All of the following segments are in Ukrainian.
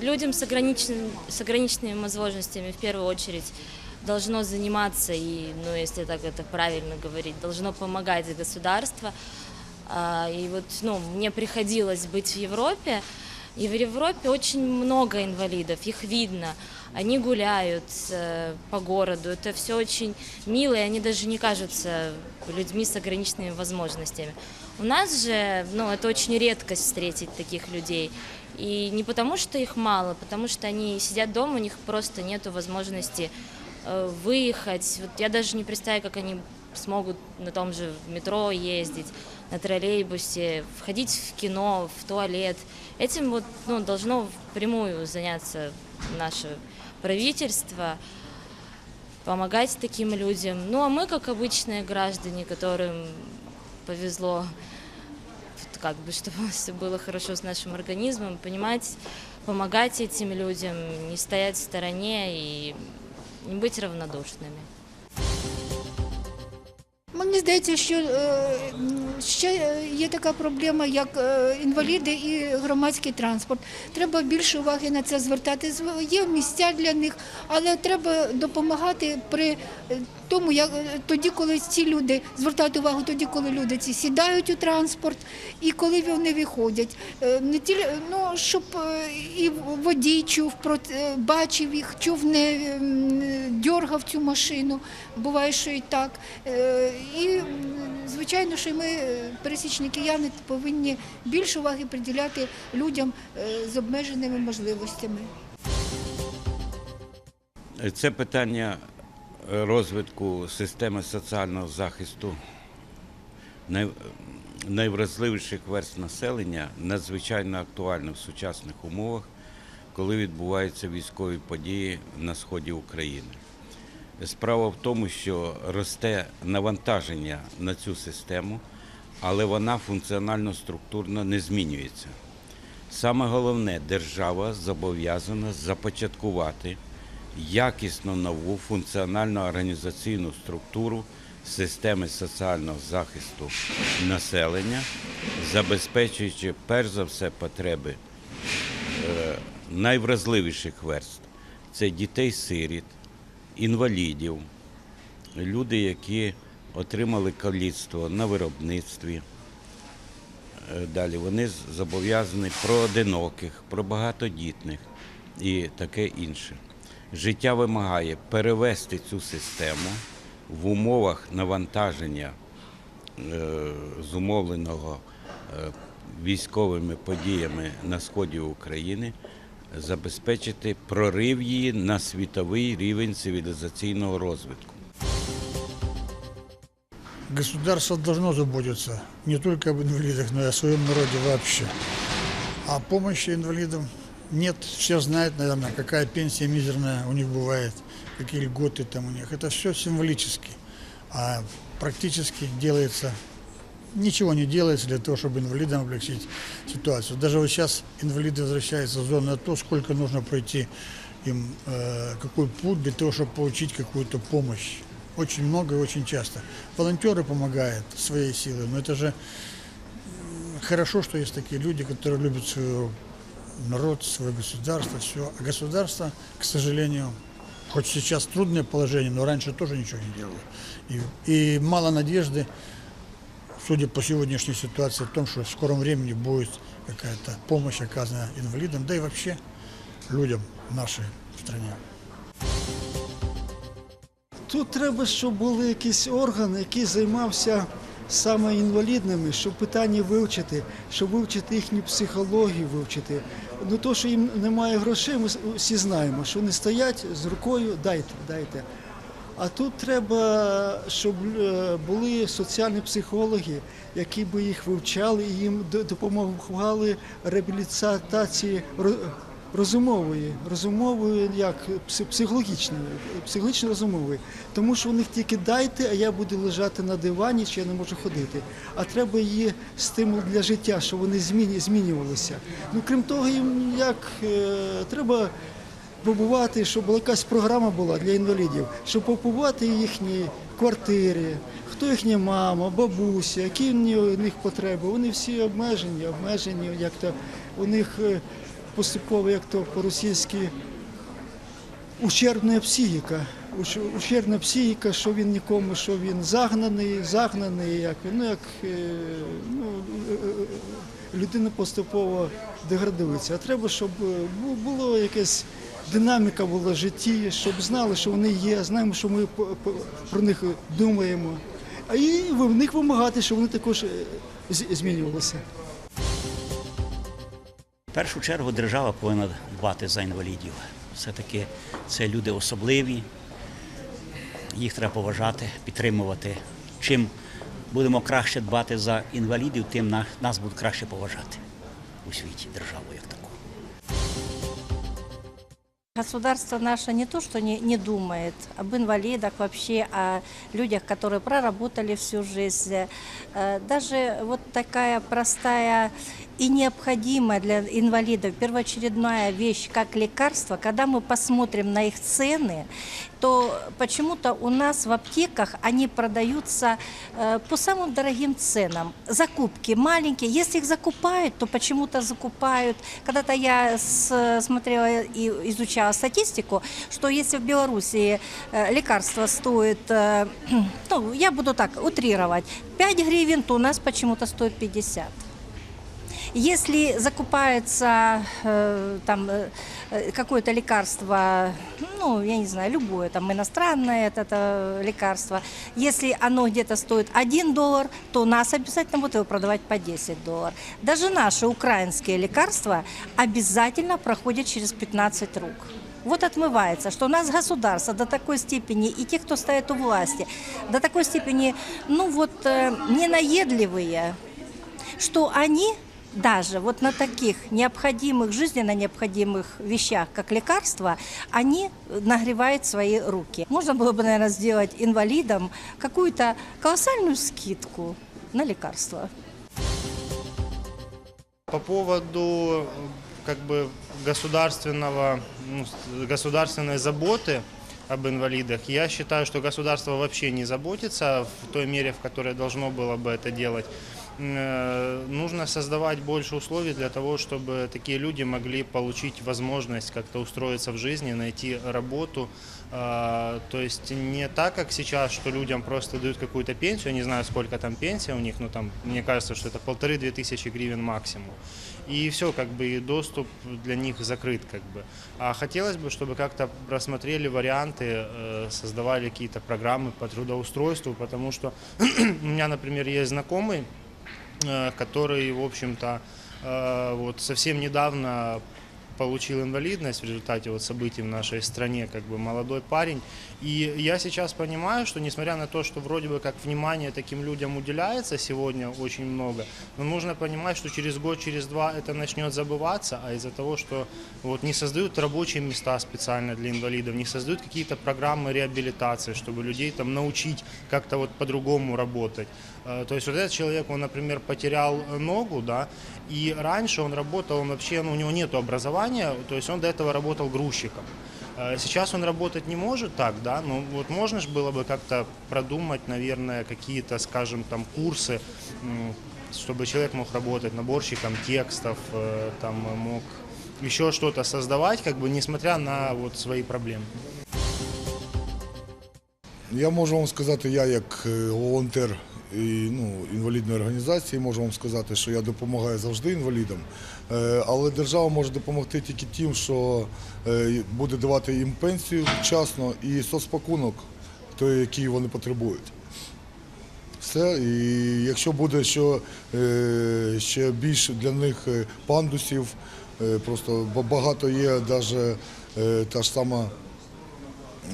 людям с, ограничен- с ограниченными возможностями в первую очередь должно заниматься, и, ну, если так это правильно говорить, должно помогать государство. А, И вот, ну, мне приходилось быть в Европе, и в Европе очень много инвалидов, их видно. Они гуляют э, по городу, это все очень мило, и они даже не кажутся людьми с ограниченными возможностями. У нас же, ну, это очень редкость встретить таких людей. И не потому, что их мало, потому что они сидят дома, у них просто нет возможности э, выехать. Вот я даже не представляю, как они смогут на том же метро ездить, на троллейбусе, входить в кино, в туалет. Этим вот ну, должно впрямую заняться наше правительство, помогать таким людям. Ну а мы, как обычные граждане, которым повезло, вот как бы, чтобы все было хорошо с нашим организмом, понимать, помогать этим людям, не стоять в стороне и не быть равнодушными. Мені здається, що е, ще є така проблема, як е, інваліди і громадський транспорт. Треба більше уваги на це звертати. Є місця для них, але треба допомагати при е, тому, як тоді, коли ці люди звертати увагу, тоді, коли люди ці сідають у транспорт і коли вони виходять. Не тільки ну щоб і водій чув бачив їх, чув не м, дьоргав цю машину. Буває, що і так. Е, І звичайно, що ми, е, пересічні кияни, повинні більше уваги приділяти людям е, з обмеженими можливостями. Це питання розвитку системи соціального захисту найвразливіших верст населення надзвичайно актуальне в сучасних умовах, коли відбуваються військові події на сході України. Справа в тому, що росте навантаження на цю систему, але вона функціонально структурно не змінюється. Саме головне, держава зобов'язана започаткувати якісно нову функціональну організаційну структуру системи соціального захисту населення, забезпечуючи перш за все потреби е, найвразливіших верств це дітей-сиріт, інвалідів, люди, які отримали каліцтво на виробництві. Е, Далі вони зобов'язані про одиноких, про багатодітних і таке інше. Життя вимагає перевести цю систему в умовах навантаження, е, зумовленого е, військовими подіями на сході України, забезпечити прорив її на світовий рівень цивілізаційного розвитку. Государство должно заботиться не только об инвалидах, но и о своем народе вообще. А помощи инвалидам нет. Все знают, наверное, какая пенсия мизерная у них бывает, какие льготы там у них. Это все символически. А практически делается, ничего не делается для того, чтобы инвалидам облегчить ситуацию. Даже вот сейчас инвалиды возвращаются в зону АТО, сколько нужно пройти им, э, какой путь для того, чтобы получить какую-то помощь. Очень много и очень часто. Волонтеры помогают своей силой, но это же хорошо, что есть такие люди, которые любят свой народ, свое государство, все. А государство, к сожалению, хоть сейчас трудное положение, но раньше тоже ничего не делало. И, и мало надежды, судя по сегодняшней ситуации, в том, что в скором времени будет какая-то помощь оказана инвалидам, да и вообще людям нашей стране. Тут треба, щоб були якісь органи, які займався саме інвалідними, щоб питання вивчити, щоб вивчити їхню психологію, вивчити. Ну то, що їм немає грошей, ми всі знаємо, що вони стоять з рукою, дайте, дайте. А тут треба, щоб е, були соціальні психологи, які би їх вивчали і їм до- допомагали реабілітації розумової, розумової, як пси- психологічної, психологічно розумової. Тому що у них тільки дайте, а я буду лежати на дивані, чи я не можу ходити. А треба її стимул для життя, щоб вони змінювалися. Ну крім того, їм як е, треба побувати, щоб була якась програма була для інвалідів, щоб побувати їхні квартири, хто їхня мама, бабуся, які в них потреби. Вони всі обмежені, обмежені, як то у них е, поступово, як то по-російськи, ущербна психіка. Ущербна психіка, що він нікому, що він загнаний, загнаний, як, ну, як е, ну, е, людина поступово деградується. А треба, щоб було якесь динаміка була в житті, щоб знали, що вони є, знаємо, що ми про них думаємо. А і в них вимагати, щоб вони також е, змінювалися. В першу чергу держава повинна дбати за інвалідів. Все-таки це люди особливі, їх треба поважати, підтримувати. Чим будемо краще дбати за інвалідів, тим нас будуть краще поважати у світі таку. Государство наше не то, что не, не думает об инвалидах вообще, о людях, которые проработали всю жизнь. Э, Даже вот такая простая и необходимая для инвалидов первоочередная вещь, как лекарство, когда мы посмотрим на их цены, то почему-то у нас в аптеках они продаются э, по самым дорогим ценам. Закупки маленькие. Если их закупают, то почему-то закупают. Когда-то я с- смотрела и изучала статистику, что если в Беларуси э, лекарство стоит, э, ну, я буду так утрировать, 5 гривен, то у нас почему-то стоит 50. Если закупается э, там э, э, какое-то лекарство, ну, я не знаю, любое, там иностранное это, это лекарство, если оно где-то стоит 1 доллар, то у нас обязательно будут его продавать по 10 долларов. Даже наши украинские лекарства обязательно проходят через 15 рук. Вот отмывается, что у нас государство до такой степени, и те, кто стоит у власти, до такой степени, ну вот, э, ненаедливые, что они даже вот на таких необходимых, жизненно необходимых вещах, как лекарства, они нагревают свои руки. Можно было бы, наверное, сделать инвалидам какую-то колоссальную скидку на лекарства. По поводу как бы государственного, ну, государственной заботы об инвалидах, я считаю, что государство вообще не заботится в той мере, в которой должно было бы это делать. Э, Нужно создавать больше условий для того, чтобы такие люди могли получить возможность как-то устроиться в жизни, найти работу. А, То есть не так, как сейчас, что людям просто дают какую-то пенсию, я не знаю, сколько там пенсия у них, но там, мне кажется, что это полторы-две тысячи гривен максимум. И все, как бы, и доступ для них закрыт, как бы. А хотелось бы, чтобы как-то рассмотрели варианты, э, создавали какие-то программы по трудоустройству, потому что у меня, например, есть знакомый, который, в общем-то, э, вот совсем недавно получил инвалидность в результате вот событий в нашей стране, как бы молодой парень. И я сейчас понимаю, что несмотря на то, что вроде бы как внимание таким людям уделяется сегодня очень много, но нужно понимать, что через год, через два это начнет забываться, а из-за того, что вот не создают рабочие места специально для инвалидов, не создают какие-то программы реабилитации, чтобы людей там научить как-то вот по-другому работать. Э, То есть вот этот человек, он, например, потерял э, ногу, да, и раньше он работал, он вообще, ну, у него нет образования, то есть он до этого работал грузчиком. Э, Сейчас он работать не может так, да, но вот можно же было бы как-то продумать, наверное, какие-то, скажем, там курсы, м, чтобы человек мог работать наборщиком текстов, э, там э, мог еще что-то создавать, как бы несмотря на вот свои проблемы. Я можу вам сказати, я як е, волонтер ну, інвалідної організації, можу вам сказати, що я допомагаю завжди інвалідам. Е, Але держава може допомогти тільки тим, що е, буде давати їм пенсію вчасно і соцпакунок, той, який вони потребують. Все, і якщо буде що, е, ще більше для них пандусів, просто багато є навіть та ж сама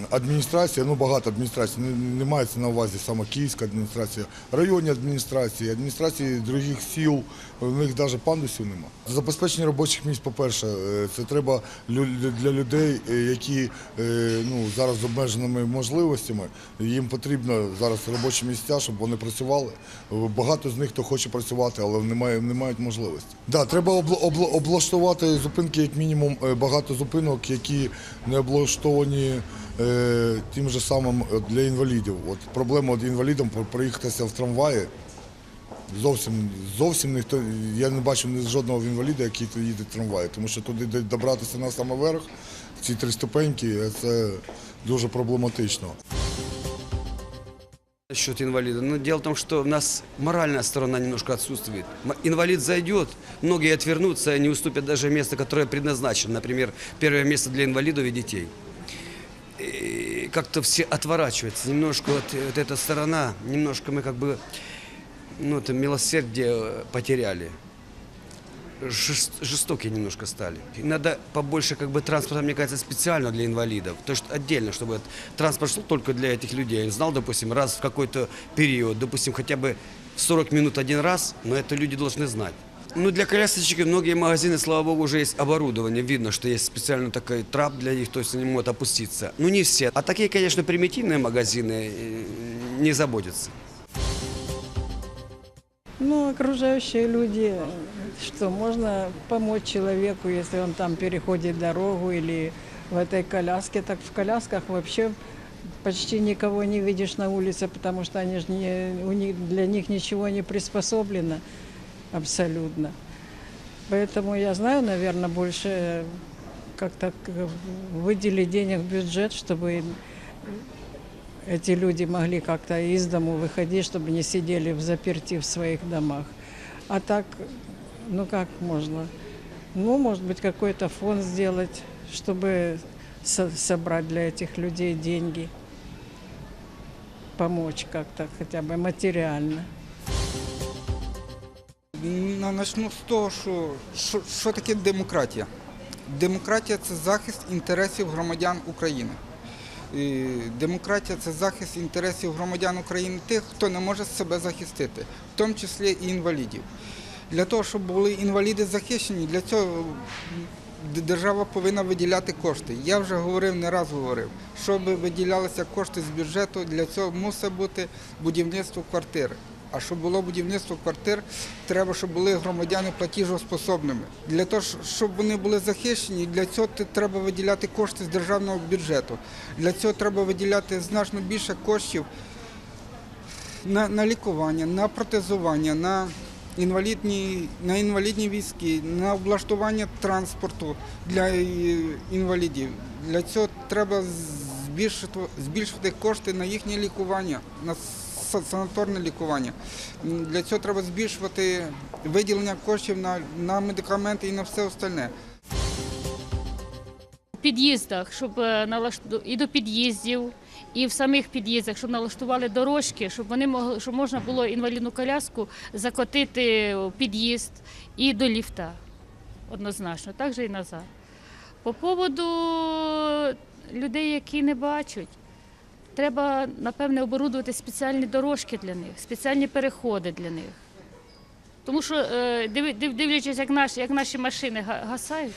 адміністрація, ну багато адміністрацій, не, не мається на увазі саме Київська адміністрація, районні адміністрації, адміністрації других сіл, у них навіть пандусів нема. Забезпечення робочих місць, по-перше, е, це треба для людей, е, які е, ну, зараз з обмеженими можливостями, їм потрібно зараз робочі місця, щоб вони працювали. Багато з них хто хоче працювати, але не, має, не мають можливості. Да, треба обла- обла- облаштувати зупинки, як мінімум, багато зупинок, які не облаштовані тим же самим е, для інвалідів. От проблема от інвалідам про- проїхатися в трамваї. Зовсім, зовсім ніхто, я не бачу ні жодного інваліда, який їде трамвай, тому що туди добратися на самоверх, ці три ступеньки, це дуже проблематично. Насчет инвалида. Но дело в том, что у нас моральная сторона немножко отсутствует. М- Инвалид зайдет, многие отвернутся не уступят даже место, которое предназначено. Например, первое место для инвалидов и детей И как-то все отворачиваются. Немножко вот, э, вот эта сторона, немножко мы как бы, ну, это милосердие э, потеряли. Жест- жестокие немножко стали. И надо побольше как бы транспорта, мне кажется, специально для инвалидов. То есть отдельно, чтобы этот транспорт шел только для этих людей. Он знал, допустим, раз в какой-то период, допустим, хотя бы в 40 минут один раз, но это люди должны знать. Ну, для колясочек многие магазины, слава богу, уже есть оборудование. Видно, что есть специально такой трап для них, то есть они могут опуститься. Ну, не все. А такие, конечно, примитивные магазины э, не заботятся. Ну, окружающие люди, что можно помочь человеку, если он там переходит дорогу или в этой коляске, так в колясках вообще почти никого не видишь на улице, потому что они ж не, у них, для них ничего не приспособлено абсолютно. Поэтому я знаю, наверное, больше как-то к- выделить денег в бюджет, чтобы эти люди могли как-то из дому выходить, чтобы не сидели в заперти в своих домах. А так, ну как можно? Ну, может быть, какой-то фонд сделать, чтобы со- собрать для этих людей деньги, помочь как-то хотя бы материально. Ну, Начну з того, що, що, що таке демократія. Демократія це захист інтересів громадян України. І демократія це захист інтересів громадян України тих, хто не може себе захистити, в тому числі і інвалідів. Для того, щоб були інваліди захищені, для цього держава повинна виділяти кошти. Я вже говорив, не раз говорив, щоб виділялися кошти з бюджету, для цього мусить бути будівництво квартир. А щоб було будівництво квартир, треба, щоб були громадяни платіжоспособними. Для того, щоб вони були захищені, для цього треба виділяти кошти з державного бюджету. Для цього треба виділяти значно більше коштів на, на лікування, на протезування, на інвалідні, на інвалідні візки, на облаштування транспорту для е, інвалідів. Для цього треба збільшити, збільшити кошти на їхнє лікування, на са- санаторне лікування. Для цього треба збільшувати виділення коштів на, на медикаменти і на все остальне. в під'їздах, щоб е, налашту- і до під'їздів, і в самих під'їздах, щоб налаштували дорожки, щоб вони могли, щоб можна було інвалідну коляску закотити в під'їзд і до ліфта. Однозначно, так же і назад. По поводу людей, які не бачать, треба, напевне, оборудувати спеціальні дорожки для них, спеціальні переходи для них. Тому що, е, дивлячись, як наші, як наші машини гасають,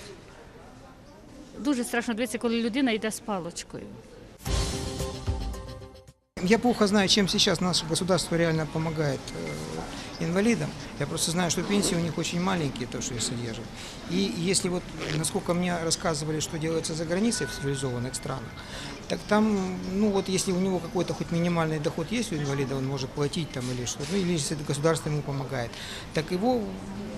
Дуже страшно дивитися, коли людина йде з палочкою. Я плохо знаю, чем сейчас наше государство реально помогает э, инвалидам. Я просто знаю, что пенсии у них очень маленькие, то, что их содержат. И если вот, насколько мне рассказывали, что делается за границей в цивилизованных странах, так там, ну вот если у него какой-то хоть минимальный доход есть у инвалида, он может платить там или что-то, ну или если государство ему помогает, так его,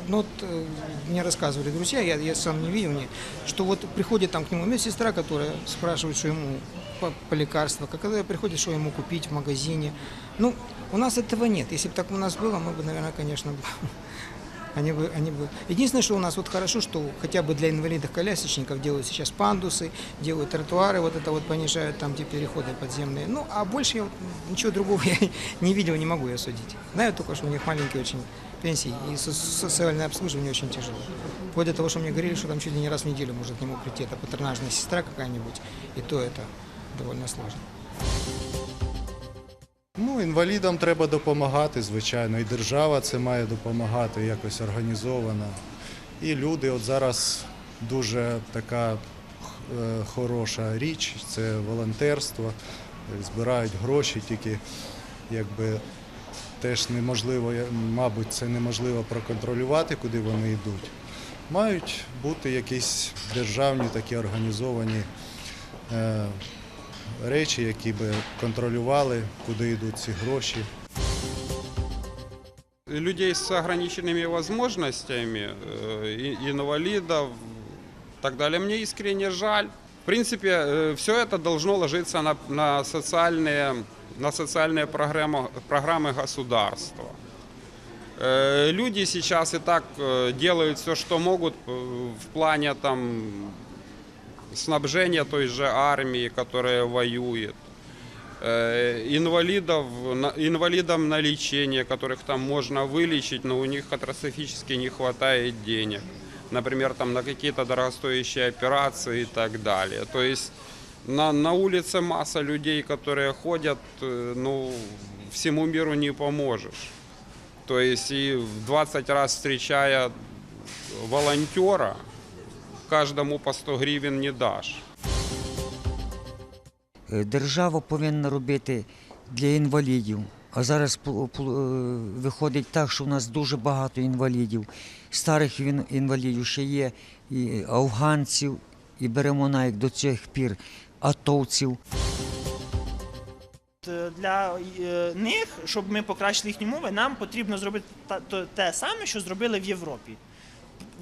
ну вот э, мне рассказывали друзья, я, я сам не видел, не, что вот приходит там к нему медсестра, которая спрашивает, что ему по, по лекарствам, когда приходит, что ему купить в магазине. Ну, у нас этого нет. Если бы так у нас было, мы бы, наверное, конечно, они бы, они бы... Единственное, что у нас вот хорошо, что хотя бы для инвалидов-колясочников делают сейчас пандусы, делают тротуары, вот это вот понижают там те переходы подземные. Ну, а больше я ничего другого я не видел, не могу я судить. Знаю только, что у них маленькие очень пенсии, и со- социальное обслуживание очень тяжело. Вплоть до того, что мне говорили, что там чуть ли не раз в неделю может к нему прийти эта патронажная сестра какая-нибудь, и то это довольно сложно. Ну, інвалідам треба допомагати, звичайно, і держава це має допомагати якось організовано. І люди, от зараз дуже така е, хороша річ це волонтерство, збирають гроші, тільки якби теж неможливо, мабуть, це неможливо проконтролювати, куди вони йдуть. Мають бути якісь державні такі організовані е, речі, які би контролювали, куди йдуть ці гроші. людей с ограниченными возможностями, э, и- инвалидов и так далее, мне искренне жаль. В принципе, все это должно ложиться на, на социальные, на социальные программы, программы государства. Э, Люди сейчас и так э, делают все, что могут э, в плане там, снабжения той же армии, которая воюет. Э, Инвалидов, инвалидам на лечение, которых там можно вылечить, но у них катастрофически не хватает денег. Например, там на какие-то дорогостоящие операции и так далее. То есть на, на улице масса людей, которые ходят, э, ну, всему миру не поможешь. То есть и в 20 раз встречая волонтера, каждому по 100 гривен не дашь. Е, Держава повинна робити для інвалідів. А зараз е, виходить так, що в нас дуже багато інвалідів. Старих інвалідів ще є, і афганців, і беремо навіть до цих пір атовців. Е, Для них, щоб ми покращили їхні мови, нам потрібно зробити те саме, що зробили в Європі.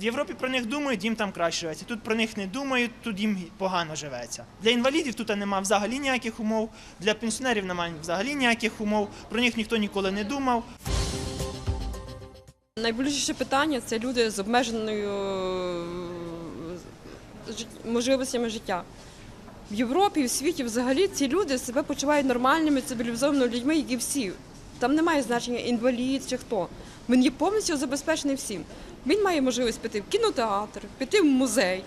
В Європі про них думають, їм там краще живеться. Тут про них не думають, тут їм погано живеться. Для інвалідів тут нема взагалі ніяких умов, для пенсіонерів немає взагалі ніяких умов, про них ніхто ніколи не думав. Найбільше питання це люди з обмеженою е, можливостями життя. В Європі, в світі взагалі ці люди себе почувають нормальними, цивілізованими людьми, і всі. Там немає значення інвалід чи хто. Він є повністю забезпечений всім. Він має можливість піти в кінотеатр, піти в музей,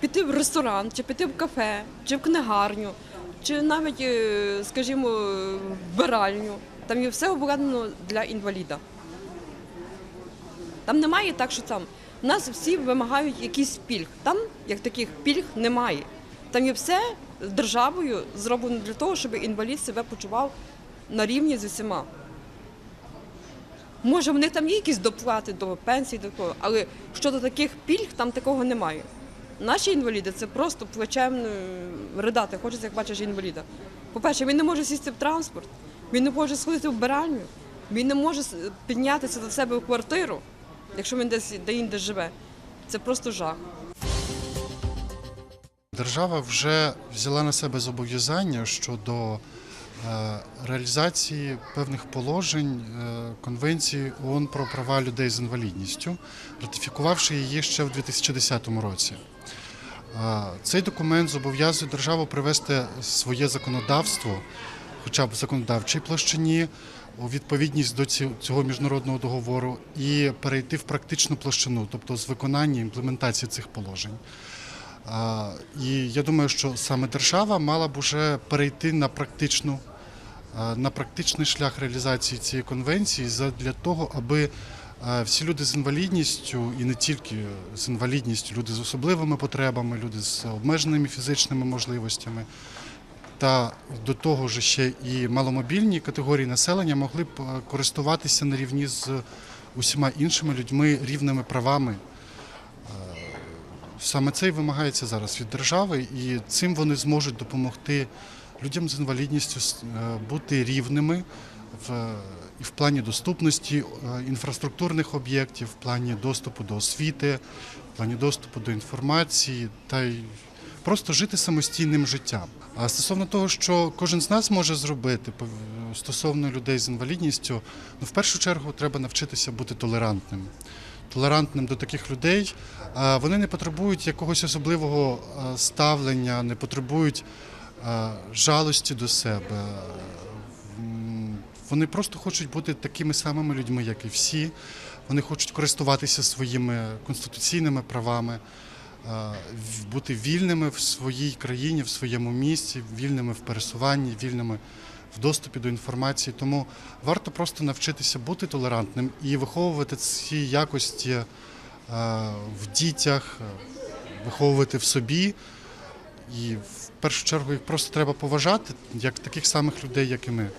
піти в ресторан, чи піти в кафе, чи в книгарню, чи навіть, е, скажімо, в вбиральню. Там є все обладнано для інваліда. Там немає так, що там. У нас всі вимагають якийсь пільг. Там як таких пільг немає. Там є все державою зроблено для того, щоб інвалід себе почував на рівні з усіма. Може, в них там є якісь доплати до пенсії, до такого, але щодо таких пільг, там такого немає. Наші інваліди це просто плечем е, ридати. Хочеться, як бачиш інваліда. По-перше, він не може сісти в транспорт, він не може сходити в биральню, він не може піднятися до себе в квартиру, якщо він десь де-інде живе. Це просто жах. Держава вже взяла на себе зобов'язання щодо реалізації певних положень е, Конвенції ООН про права людей з інвалідністю, ратифікувавши її ще в 2010 році. Е, Цей документ зобов'язує державу привести своє законодавство, хоча б в законодавчій площині, у відповідність до цього міжнародного договору і перейти в практичну площину, тобто з виконання імплементації цих положень. І я думаю, що саме держава мала б уже перейти на практичну, на практичний шлях реалізації цієї конвенції для того, аби всі люди з інвалідністю, і не тільки з інвалідністю, люди з особливими потребами, люди з обмеженими фізичними можливостями, та до того ж ще і маломобільні категорії населення могли б користуватися на рівні з усіма іншими людьми рівними правами. Саме це і вимагається зараз від держави, і цим вони зможуть допомогти людям з інвалідністю е, бути рівними в, і в плані доступності е, інфраструктурних об'єктів, в плані доступу до освіти, в плані доступу до інформації та й просто жити самостійним життям. А стосовно того, що кожен з нас може зробити стосовно людей з інвалідністю, ну в першу чергу треба навчитися бути толерантним толерантним до таких людей. Вони не потребують якогось особливого ставлення, не потребують жалості до себе. Вони просто хочуть бути такими самими людьми, як і всі. Вони хочуть користуватися своїми конституційними правами, бути вільними в своїй країні, в своєму місті, вільними в пересуванні, вільними в доступі до інформації. Тому варто просто навчитися бути толерантним і виховувати ці якості е, в дітях, е, виховувати в собі. І в першу чергу їх просто треба поважати як таких самих людей, як і ми.